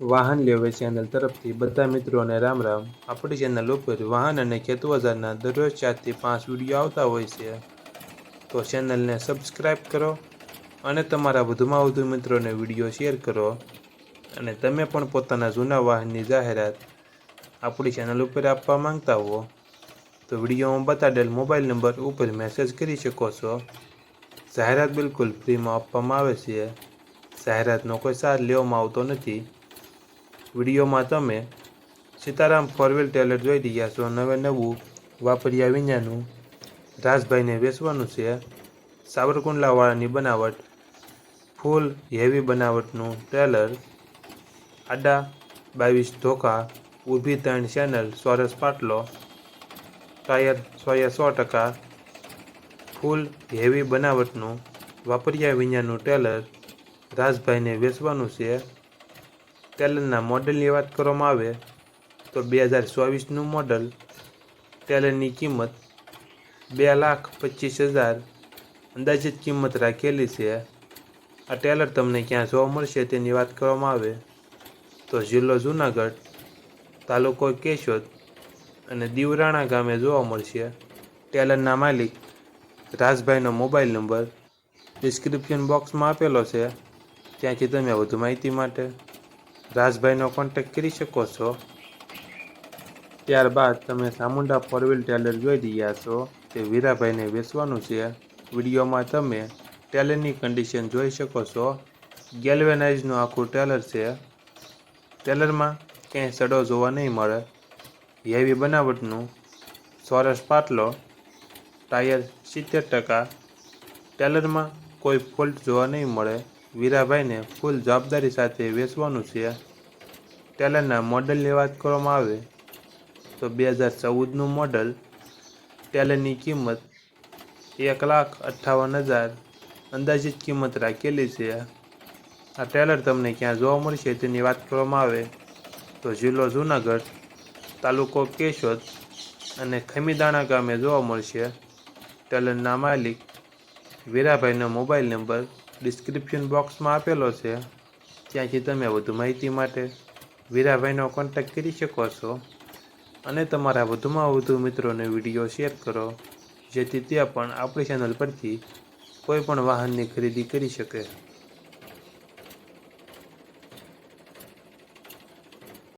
વાહન લેવે ચેનલ તરફથી બધા મિત્રોને રામ રામ. આપણી ચેનલ ઉપર વાહન અને ખેતવજારના દરરોજ ચારથી પાંચ વીડિયો આવતા હોય છે. તો ચેનલને સબસ્ક્રાઈબ કરો અને તમારા વધુમાં વધુ મિત્રોને વીડિયો શેર કરો. અને તમે પણ પોતાના જૂના વાહનની જાહેરાત આપણી ચેનલ ઉપર આપવા માંગતા હો, તો વિડીયોમાં બતાડેલ મોબાઈલ નંબર ઉપર મેસેજ કરી શકો છો. જાહેરાત બિલકુલ ફ્રીમાં આપવામાં આવે છે. જાહેરાતનો કોઈ ચાર્જ લેવામાં આવતો નથી. વિડીયોમાં તમે સીતારામ ફોરવેલ ટેલર જોઈ રહ્યા છો. નવે નવું વાપર્યા વિનાનું રાજભાઈને વેચવાનું છે. સાવરકુંડલાવાળાની બનાવટ, ફૂલ હેવી બનાવટનું ટ્રેલર આડા બાવીસ ધોકા, ઊભી ત્રણ ચેનલ, સોરસ પાટલો, ટાયર સોએ સો ટકા, ફૂલ હેવી બનાવટનું વાપર્યા વિનાનું ટેલર રાજભાઈને વેચવાનું છે. ટેલરના મોડલની વાત કરવામાં આવે, તો બે હજાર ચોવીસનું મોડલ ટેલરની કિંમત બે લાખ પચીસ હજાર અંદાજિત કિંમત રાખેલી છે. આ ટેલર તમને ક્યાં જોવા મળશે તેની વાત કરવામાં આવે. તો જિલ્લો જુનાગઢ, તાલુકો કેશોદ અને દીવરાણા ગામે જોવા મળશે. ટેલરના માલિક રાજભાઈનો મોબાઈલ નંબર ડિસ્ક્રિપ્શન બોક્સમાં આપેલો છે. ત્યાંથી તમે વધુ માહિતી માટે રાજભાઈનો કોન્ટેક કરી શકો છો. ત્યારબાદ તમે સામુંડા ફોરવ્હીલ ટેલર જોઈ રહ્યા છો તે વીરાભાઈને વેચવાનું છે. વિડીયોમાં તમે ટેલરની કન્ડિશન જોઈ શકો છો. ગેલ્વેનાઇઝનું આખું ટેલર છે. ટેલરમાં ક્યાંય સડો જોવા નહીં મળે. હેવી બનાવટનું સોરસ પાટલો ટાયર સિત્તેર ટકા. ટેલરમાં કોઈ ફોલ્ટ જોવા નહીં મળે. વીરાભાઈને ફૂલ જવાબદારી સાથે વેચવાનું છે. ટેલરના મોડલની વાત કરવામાં આવે તો બે હજાર ચૌદનું મોડલ ટેલરની કિંમત એક લાખ અઠ્ઠાવન હજાર અંદાજિત કિંમત રાખેલી છે. આ ટેલર તમને ક્યાં જોવા મળશે તેની વાત કરવામાં આવે તો જિલ્લો જુનાગઢ, તાલુકો કેશોદ અને ખમીદાણા ગામે જોવા મળશે. ટેલરના માલિક વીરાભાઈનો મોબાઈલ નંબર ડિસ્ક્રિપ્શન બોક્સમાં આપેલો છે. ત્યાંથી તમે વધુ માહિતી માટે વીરાભાઈનો કોન્ટેક્ટ કરી શકો છો. અને તમારા વધુમાં વધુ મિત્રોને વીડિયો શેર કરો, જેથી તે પણ આપણી ચેનલ પરથી કોઈ પણ વાહનની ખરીદી કરી શકે.